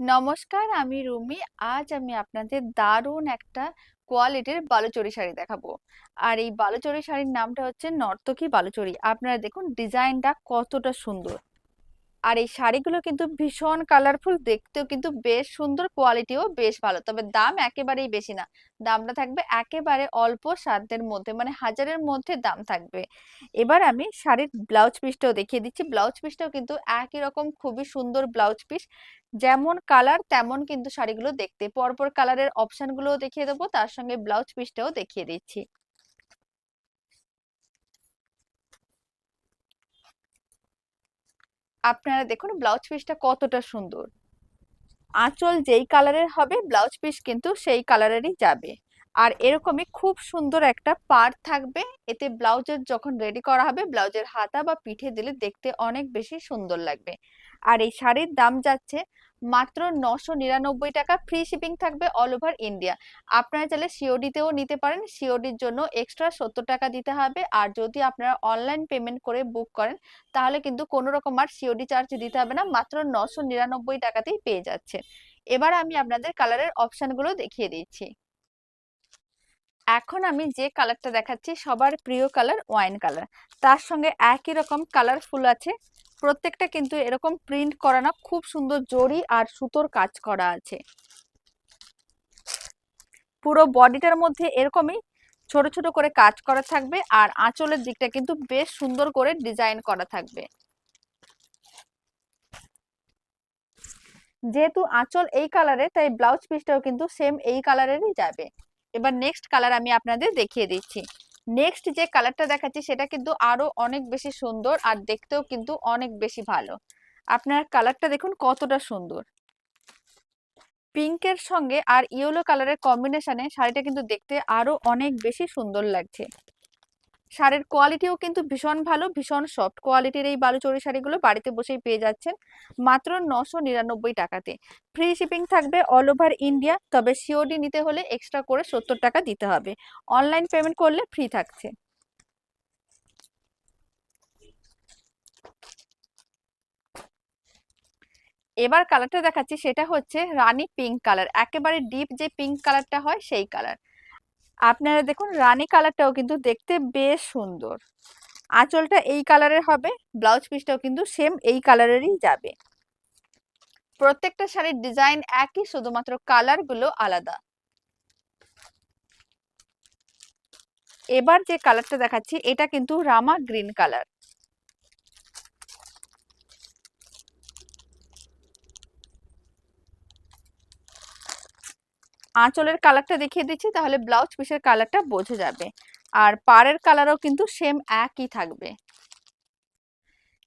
নমস্কার, আমি রুমি। আজ আমি আপনাদের দারুণ একটা কোয়ালিটির বালুচরি শাড়ি দেখাবো। আর এই বালুচরি শাড়ির নামটা হচ্ছে নর্তকী বালুচরি। আপনারা দেখুন, ডিজাইনটা কতটা সুন্দর। আর এই শাড়িগুলো কিন্তু ভীষণ কালারফুল দেখতেও কিন্তু বেশ সুন্দর কোয়ালিটিও বেশ ভালো। তবে দাম একেবারেই বেশি না। দামটা থাকবে একেবারে অল্প সাধ্যের মধ্যে মানে হাজারের মধ্যে দাম থাকবে। এবার আমি শাড়ির ব্লাউজ পিসটাও দেখিয়ে দিচ্ছি। ব্লাউজ পিসটাও কিন্তু একই রকম খুবই সুন্দর ব্লাউজ পিস যেমন কালার তেমন কিন্তু শাড়িগুলো দেখতে। পরপর কালারের অপশানগুলোও দেখিয়ে দেবো। তার সঙ্গে ব্লাউজ পিসটাও দেখিয়ে দিচ্ছি। আপনারা দেখুন ব্লাউজ পিসটা কতটা সুন্দর। আঁচল যেই কালারের হবে, ব্লাউজ পিস কিন্তু সেই কালারেরই যাবে। আর এরকমই খুব সুন্দর একটা পার থাকবে। এতে ব্লাউজের যখন রেডি করা হবে, ব্লাউজের হাতা বা পিঠে দিলে দেখতে অনেক বেশি সুন্দর লাগবে। আর এই শাড়ির দাম যাচ্ছে মাত্র নশো নিরানব্বই টাকা। ফ্রি শিপিং থাকবে অল ওভার ইন্ডিয়া আপনারা চাইলে সিওডিতেও নিতে পারেন। সিওডির জন্য এক্সট্রা সত্তর টাকা দিতে হবে। আর যদি আপনারা অনলাইন পেমেন্ট করে বুক করেন, তাহলে কিন্তু কোনো রকম আর সিওডি চার্জ দিতে হবে না। মাত্র নশো নিরানব্বই টাকাতেই পেয়ে যাচ্ছে। এবার আমি আপনাদের কালারের অপশানগুলো দেখিয়ে দিচ্ছি। এখন আমি যে কালারটা দেখাচ্ছি সবার প্রিয় কালার ওয়াইন কালার। তার সঙ্গে একই রকম কালারফুল আছে। প্রত্যেকটা কিন্তু এরকম প্রিন্ট করা না, খুব সুন্দর জরি আর সুতোর কাজ করা আছে। পুরো বডিটার মধ্যে এরকমই ছোট ছোট করে কাজ করা থাকবে আর আঁচলের দিকটা কিন্তু বেশ সুন্দর করে ডিজাইন করা থাকবে। যেহেতু আঁচল এই কালারের তাই ব্লাউজ পিসটাও কিন্তু সেম এই কালারেরই যাবে। এবার নেক্সট কালার আমি আপনাদের দেখিয়ে দিচ্ছি। নেক্সট যে কালারটা দেখাচ্ছি, সেটা কিন্তু আরও অনেক বেশি সুন্দর আর দেখতেও কিন্তু অনেক বেশি ভালো। আপনার কালারটা দেখুন কতটা সুন্দর। পিঙ্কের সঙ্গে আর ইয়েলো কালারের কম্বিনেশনে শাড়িটা কিন্তু দেখতে আরও অনেক বেশি সুন্দর লাগছে। শাড়ির কোয়ালিটিও কিন্তু ভীষণ ভালো, ভীষণ সফট কোয়ালিটির এই বালুচরি শাড়িগুলো বাড়িতে বসেই পেয়ে যাচ্ছেন মাত্র নশো নিরানব্বই টাকাতে। ফ্রি শিপিং থাকবে অল ওভার ইন্ডিয়া তবে সিওডি নিতে হলে এক্সট্রা করে সত্তর টাকা দিতে হবে। অনলাইন পেমেন্ট করলে ফ্রি থাকছে। এবার কালারটা দেখাচ্ছি, সেটা হচ্ছে রানী পিঙ্ক কালার একেবারে ডিপ যে পিঙ্ক কালারটা হয়, সেই কালার আপনারা দেখুন, রানী কালারটাও কিন্তু দেখতে বেশ সুন্দর। আঁচলটা এই কালারের হবে, ব্লাউজ পিসটাও কিন্তু সেম এই কালারেরই যাবে। প্রত্যেকটা শাড়ির ডিজাইন একই, শুধুমাত্র কালারগুলো আলাদা। এবার যে কালারটা দেখাচ্ছি, এটা কিন্তু রামা গ্রিন কালার। আঁচলের কালারটা দেখিয়ে দিচ্ছি, তাহলে ব্লাউজ পিসের কালারটা বোঝা যাবে। আর পাড়ের কালারও কিন্তু সেম একই থাকবে।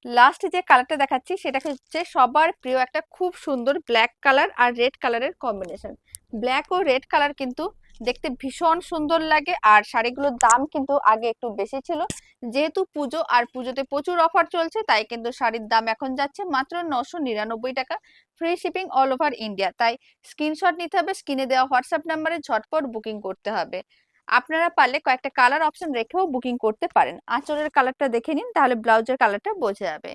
লাস্ট যে কালারটা দেখাচ্ছি সেটা হচ্ছে সবার প্রিয় একটা খুব সুন্দর ব্ল্যাক কালার আর রেড কালারের কম্বিনেশন ব্ল্যাক ও রেড কালার কিন্তু দেখতে ভীষণ সুন্দর লাগে। আর শাড়িগুলোর দাম কিন্তু আগে একটু বেশি ছিল। যেহেতু পুজো আর পুজোতে প্রচুর অফার চলছে, তাই কিন্তু শাড়ির দাম এখন যাচ্ছে মাত্র নশো নিরানব্বই টাকা। Free shipping all over India তাই স্ক্রিনশট নিতে হবে স্ক্রিনে দেওয়া হোয়াটসঅ্যাপ নাম্বারে ঝটপট বুকিং করতে হবে। আপনারা পারলে কয়েকটা কালার অপশন রেখেও বুকিং করতে পারেন। আঁচলের কালারটা দেখে নিন, তাহলে ব্লাউজের কালারটা বোঝা যাবে।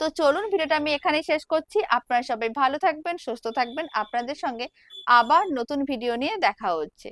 তো চলুন, ভিডিওটা আমি এখানেই শেষ করছি। আপনারা সবাই ভালো থাকবেন, সুস্থ থাকবেন। আপনাদের সঙ্গে আবার নতুন ভিডিও নিয়ে দেখা হচ্ছে।